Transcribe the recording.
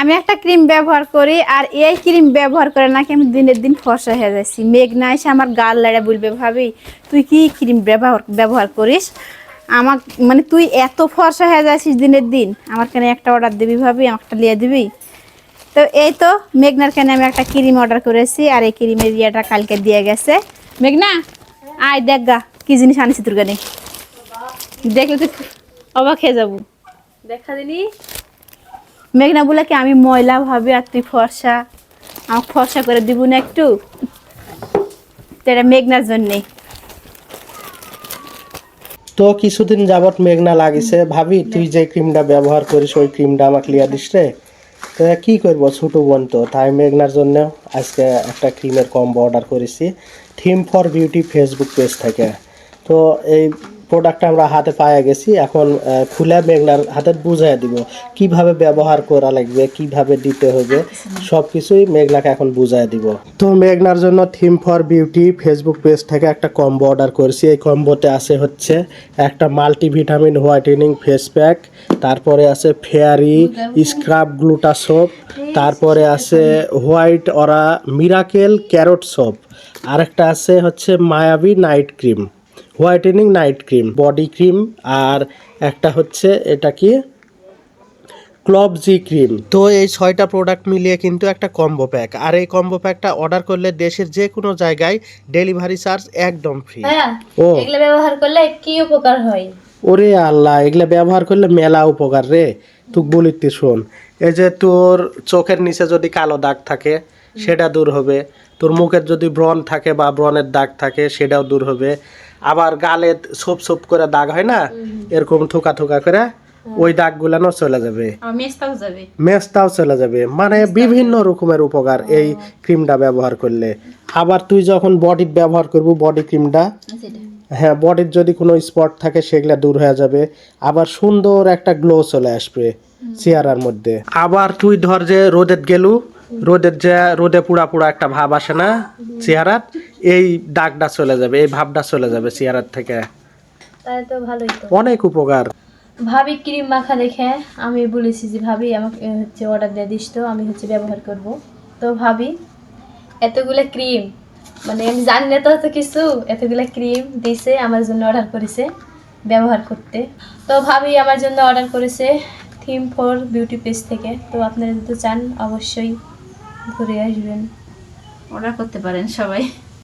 আমি একটা ক্রিম ব্যবহার করি আর এই ক্রিম ব্যবহার করে নাকি আমি দিনের দিন ফর্সা হয়ে যাচ্ছি। মেঘ না এসে আমার গাল লাড়া বলবে, ভাবি, তুই কি ক্রিম ব্যবহার ব্যবহার করিস? আমার মানে তুই এত ফর্সা হয়ে যাচ্ছিস দিনের দিন। আমার কেন একটা অর্ডার দিবি ভাবি আমারটা নিয়ে দিবি? তো এই তো মেঘনার কেন আমি একটা ক্রিম অর্ডার করেছি আর এই ক্রিমের ইয়েটা কালকে দিয়ে গেছে। মেঘনা, আয় দেখ গা, কি জিনিস আনিছি তোর গানে দেখলে তুই অবাক হয়ে যাব। দেখা দিনি মেঘনা বলে কি আমি ময়লা ভাবে আর তুই ফর্সা? আমাকে ফর্সা করে দিব না একটু? এটা মেঘনার জন্যে। তো কিছুদিন যাবত মেঘনা লাগিছে। ভাবি, তুই যে ক্রিমটা ব্যবহার করিস, ওই ক্রিমটা আমাকে লিয়া দিস রে। তো কি করব? ছোট বোন তো, তাই মেঘনার জন্য আজকে একটা ক্রিমের কম্বো অর্ডার করেছি। Theme for beauty Facebook page থেকে। তো এই প্রোডাক্টটা আমরা হাতে পায়ে গেছি, এখন খুলে মেঘনার হাতে বুঝাই দিব, কীভাবে ব্যবহার করা লাগবে, কীভাবে দিতে হবে সব কিছুই মেঘনাকে এখন বুঝাই দিব। তো মেঘনার জন্য theme for beauty Facebook page থেকে একটা কম্বো অর্ডার করেছি, এই কম্বোতে আছে হচ্ছে একটা মাল্টিভিটামিন হোয়াইটেনিং ফেস প্যাক তারপরে আছে ফেয়ারি স্ক্রাব গ্লুটা সোপ তারপরে আছে white aura miracle carrot soap আরেকটা আছে হচ্ছে মায়াবী night cream whitening night cream body cream আর একটা হচ্ছে এটা কি? ক্লব জি ক্রিম। তো এই ছয়টা প্রোডাক্ট মিলিয়ে কিন্তু একটা কম্বো প্যাক আর এই কম্বো প্যাকটা অর্ডার করলে দেশের যে কোনো জায়গায় ডেলিভারি চার্জ একদম ফ্রি হ্যাঁ ও। এগুলো ব্যবহার করলে কি উপকার হয়? ওরে আল্লাহ এগুলা ব্যবহার করলে মেলা উপকার রে। তুই বলিতে শোন এই যে তোর চোখের নিচে যদি কালো দাগ থাকে সেটা দূর হবে। তোর মুখের যদি ব্রণ থাকে বা ব্রণের দাগ থাকে সেটাও দূর হবে। আবার গালে সোপ সোপ করে দাগ হয় না এরকম থোকা থোকা করে ওই দাগগুলানো চলে যাবে। মেজটাও চলে যাবে। মানে বিভিন্ন রকমের উপকার এই ক্রিমটা ব্যবহার করলে। আবার তুই যখন বডির ব্যবহার করব বডি ক্রিমটা হ্যাঁ বডির যদি কোনো স্পট থাকে সেগুলো দূর হয়ে যাবে। আবার সুন্দর একটা গ্লো চলে আসবে চেহারার মধ্যে। আবার তুই ধর যে রোদের গেলু রোদের যে রোদে পুড়া পুড়া একটা ভাব আসে না চেহারার এই দাগটা চলে যাবে এই ভাবটা চলে যাবে চেহারার থেকে। তাহলে তো ভালোই তো। অনেক উপকার। ভাবি ক্রিম মাখা দেখে আমি বলেছি যে ভাবি আমাকে হচ্ছে অর্ডার দিয়ে দিস তো আমি হচ্ছে ব্যবহার করব। তো ভাবি এতগুলো ক্রিম মানে আমি জানি না তো কিছু এতগুলো ক্রিম দিছে আমার জন্য অর্ডার করেছে ব্যবহার করতে। তো ভাবি আমার জন্য অর্ডার করেছে থিম ফর বিউটি পেজ থেকে। তো আপনারা যদি চান অবশ্যই ঘুরে আসবেন। অর্ডার করতে পারেন সবাই।